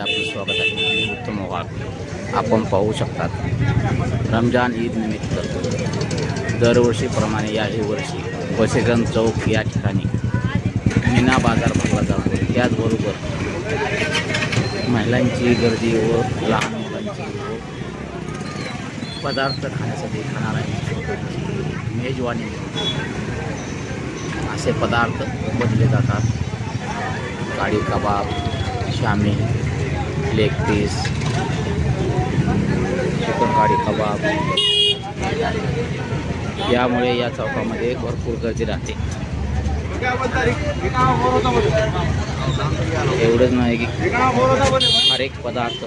आपलं स्वागत आहे. उत्तम वाघ. आपण पाहू शकतात. रमजान ईद निमित्त दरवर्षीप्रमाणे याही वर्षी वसेगन चौक या ठिकाणी मीना बाजार भरला जातो. त्याचबरोबर महिलांची गर्दी व लहान मुलांची व पदार्थ खाण्यासाठी खाणाऱ्यांची मेजवानी. असे पदार्थ बनले जातात. काळी kebab shami leg piece chicken काळी कबाब. यामुळे या चौकामध्ये भरपूर गर्दी राहते. एवढंच नाही की हर एक पदार्थ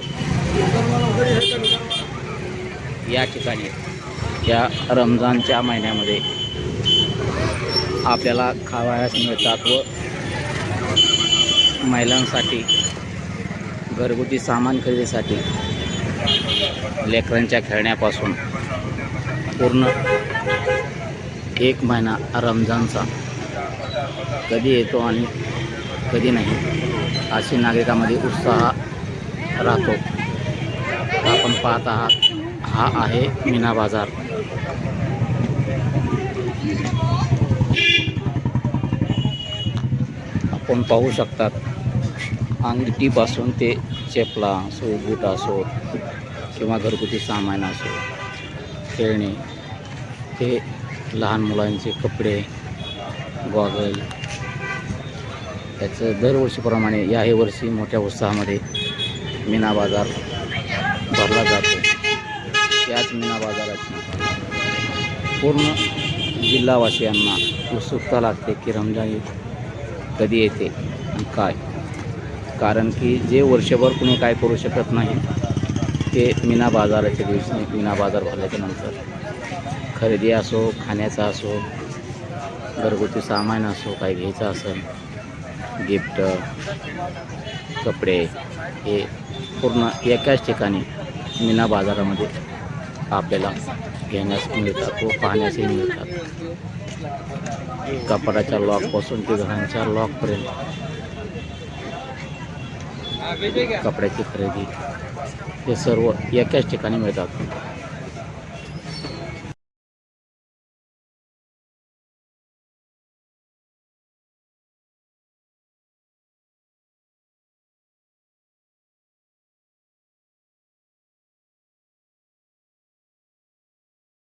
या ठिकाणी या रमजानच्या महिन्यामध्ये आपल्याला खावायस मिळतात व महिलांसाठी घरगुती सामान खरेदीसाठी लेकरांच्या खेळण्यापासून पूर्ण एक महिना रमजानचा. कधी येतो आणि कधी नाही अशी नागरिकांमध्ये उत्साह राहतो. आपण पाहत आहात हा आहे मीना बाजार. आपण पाहू शकतात अंगठीपासून ते चेपला असो बूट असो किंवा घरगुती सामान असो खेळणे हे लहान मुलांचे कपडे गॉगल त्याचं दरवर्षीप्रमाणे याही वर्षी मोठ्या उत्साहामध्ये मीना बाजार भरला जातो. याच मीना बाजाराची पूर्ण जिल्हावासियांना उत्सुकता लागते की रमजान ईद कधी येते आणि काय. कारण की जे वर्षभर कुणी काय करू शकत नाही ते मीना बाजाराच्या दिवशी मीना बाजार भरल्याच्या नंतर. खरेदी असो खाण्याचा असो घरगुती सामान असो काही घ्यायचं असेल गिफ्ट कपडे हे पूर्ण एकाच ठिकाणी मीना बाजारामध्ये आपल्याला घेण्यास मिळतात व पाहण्यासही मिळतात. कपड्याच्या लॉकपासून ते घरांच्या लॉकपर्यंत कपड्याची खरेदी. हे सर्व एकाच ठिकाणी मिळतात.